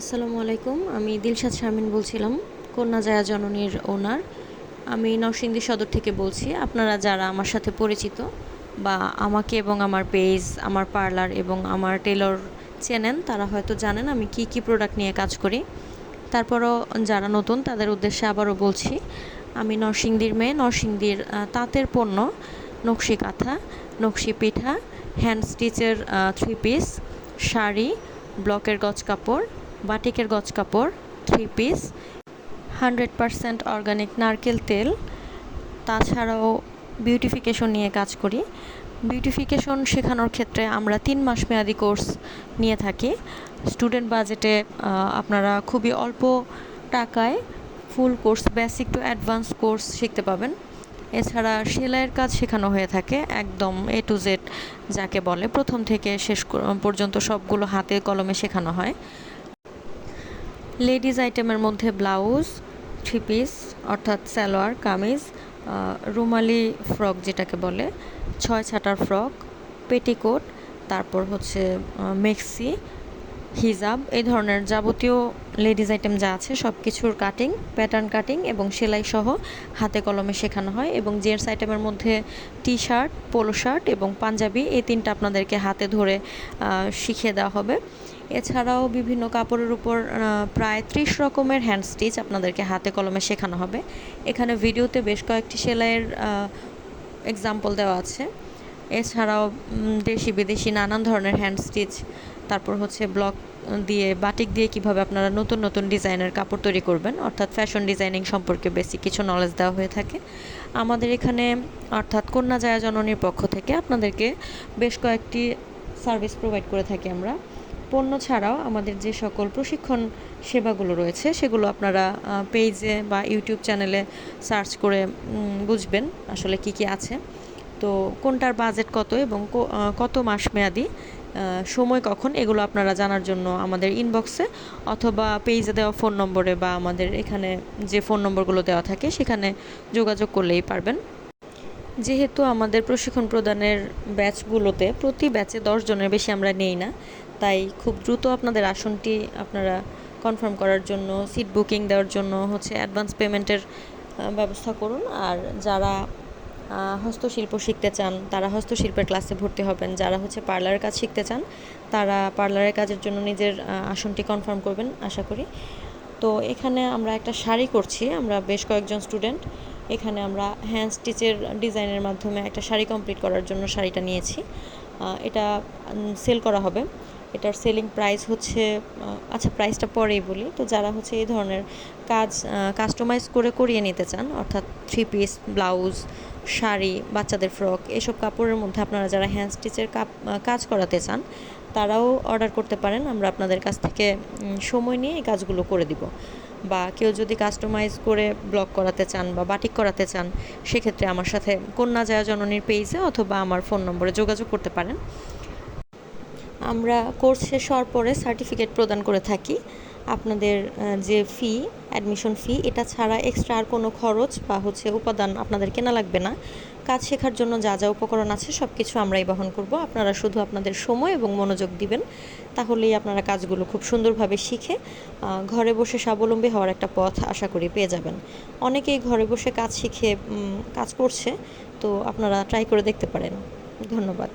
আসসালামু আলাইকুম, আমি দিলশাদ শারমিন বলছিলাম, কন্যা জায়া জননীর ওনার। আমি নরসিংদী সদর থেকে বলছি, আপনারা যারা আমার সাথে পরিচিত বা আমাকে এবং আমার পেজ, আমার পার্লার এবং আমার টেলর চেনেন, তারা হয়তো জানেন আমি কি কি প্রোডাক্ট নিয়ে কাজ করি। তারপরও যারা নতুন, তাদের উদ্দেশ্যে আবারও বলছি, আমি নরসিংদীর মেয়ে, নরসিংদীর তাঁতের পণ্য, নকশি কাঁথা, নকশি পিঠা হ্যান্ড স্টিচের থ্রি পিস শাড়ি ব্লকের গজ কাপড় বাটিকের গজ কাপড় three piece hundred percent organic নারকেল তেল। তাছাড়াও বিউটিফিকেশন নিয়ে কাজ করি। বিউটিফিকেশন শেখানোর ক্ষেত্রে আমরা তিন মাস মেয়াদি কোর্স নিয়ে থাকি। স্টুডেন্ট বাজেটে আপনারা খুবই অল্প টাকায় full course basic to advance course শিখতে পাবেন। এছাড়া সেলাইয়ের কাজ শেখানো হয়ে থাকে একদম এ টু জেড যাকে বলে প্রথম থেকে শেষ পর্যন্ত সবগুলো হাতে কলমে শেখানো হয়। লেডিস আইটেমের মধ্যে ব্লাউজ, থ্রি পিস, অর্থাৎ সালোয়ার, কামিজ রুমালি ফ্রক যেটাকে বলে, ছয় ছাটার ফ্রক, পেটিকোট, তারপর হচ্ছে মেক্সি হিজাব, এই ধরনের যাবতীয় লেডিস আইটেম যা আছে সব কিছুর কাটিং প্যাটার্ন কাটিং এবং সেলাই সহ হাতে কলমে শেখানো হয় এবং জেন্টস আইটেমের মধ্যে টি শার্ট পোলো শার্ট এবং পাঞ্জাবি, এই তিনটা আপনাদেরকে হাতে ধরে শিখিয়ে দেওয়া হবে। এছাড়াও বিভিন্ন কাপড়ের উপর প্রায় ত্রিশ রকমের হ্যান্ড স্টিচ আপনাদেরকে হাতে কলমে শেখানো হবে। এখানে ভিডিওতে বেশ কয়েকটি সেলাইয়ের এক্সাম্পল দেওয়া আছে। এছাড়াও দেশি বিদেশি নানান ধরনের হ্যান্ড স্টিচ তারপর হচ্ছে ব্লক দিয়ে বাটিক দিয়ে কীভাবে আপনারা নতুন নতুন ডিজাইনের কাপড় তৈরি করবেন, অর্থাৎ ফ্যাশন ডিজাইনিং সম্পর্কে বেশি কিছু নলেজ দেওয়া হয়ে থাকে। আমাদের এখানে, অর্থাৎ কন্যা জায়া জননীর পক্ষ থেকে আপনাদেরকে বেশ কয়েকটি সার্ভিস প্রোভাইড করে থাকি আমরা। পণ্য ছাড়াও আমাদের যে সকল প্রশিক্ষণ সেবাগুলো রয়েছে, সেগুলো আপনারা পেজে বা ইউটিউব চ্যানেলে সার্চ করে বুঝবেন আসলে কি কি আছে। তো কোনটার বাজেট কত এবং কত মাস মেয়াদি সময় কখন, এগুলো আপনারা জানার জন্য আমাদের ইনবক্সে অথবা পেজে দেওয়া ফোন নম্বরে বা আমাদের এখানে যে ফোন নম্বরগুলো দেওয়া থাকে, সেখানে যোগাযোগ করলেই পারবেন। যেহেতু আমাদের প্রশিক্ষণ প্রদানের ব্যাচগুলোতে প্রতি ব্যাচে দশ জনের বেশি আমরা নেই না, তাই খুব দ্রুত আপনাদের আসনটি আপনারা কনফার্ম করার জন্য সিট বুকিং দেওয়ার জন্য হচ্ছে অ্যাডভান্স পেমেন্টের ব্যবস্থা করুন। আর যারা হস্তশিল্প শিখতে চান, তারা হস্তশিল্পের ক্লাসে ভর্তি হবেন। যারা হচ্ছে পার্লারের কাজ শিখতে চান, তারা পার্লারের কাজের জন্য নিজের আসনটি কনফার্ম করবেন, আশা করি। তো এখানে আমরা একটা শাড়ি করছি, আমরা বেশ কয়েকজন স্টুডেন্ট এখানে আমরা হ্যান্ড স্টিচের ডিজাইনের মাধ্যমে একটা শাড়ি কমপ্লিট করার জন্য শাড়িটা নিয়েছি। এটা সেল করা হবে। এটার সেলিং প্রাইস হচ্ছে আচ্ছা প্রাইসটা পরেই বলি। তো যারা হচ্ছে এই ধরনের কাজ কাস্টমাইজ করে করিয়ে নিতে চান, অর্থাৎ থ্রি পিস ব্লাউজ শাড়ি, বাচ্চাদের ফ্রক এসব কাপড়ের মধ্যে আপনারা যারা হ্যান্ড স্টিচের কাপ কাজ করাতে চান, তারাও অর্ডার করতে পারেন। আমরা আপনাদের কাছ থেকে সময় নিয়ে এই কাজগুলো করে দিব। বা কেউ যদি কাস্টমাইজ করে ব্লগ করাতে চান বা বাটিক করাতে চান, সেক্ষেত্রে আমার সাথে কন্যা জায়া জননীর পেজে অথবা আমার ফোন নম্বরে যোগাযোগ করতে পারেন। আমরা কোর্স শেষ হওয়ার পরে সার্টিফিকেট প্রদান করে থাকি। আপনাদের যে ফি অ্যাডমিশন ফি এটা ছাড়া এক্সট্রা আর কোনো খরচ বা হচ্ছে উপাদান আপনাদের কেনা লাগবে না। কাজ শেখার জন্য যা যা উপকরণ আছে সব কিছু আমরাই বহন করব। আপনারা শুধু আপনাদের সময় এবং মনোযোগ দিবেন, তাহলেই আপনারা কাজগুলো খুব সুন্দরভাবে শিখে ঘরে বসে স্বাবলম্বী হওয়ার একটা পথ আশা করি পেয়ে যাবেন। অনেকেই ঘরে বসে কাজ শিখে কাজ করছে, তো আপনারা ট্রাই করে দেখতে পারেন। ধন্যবাদ।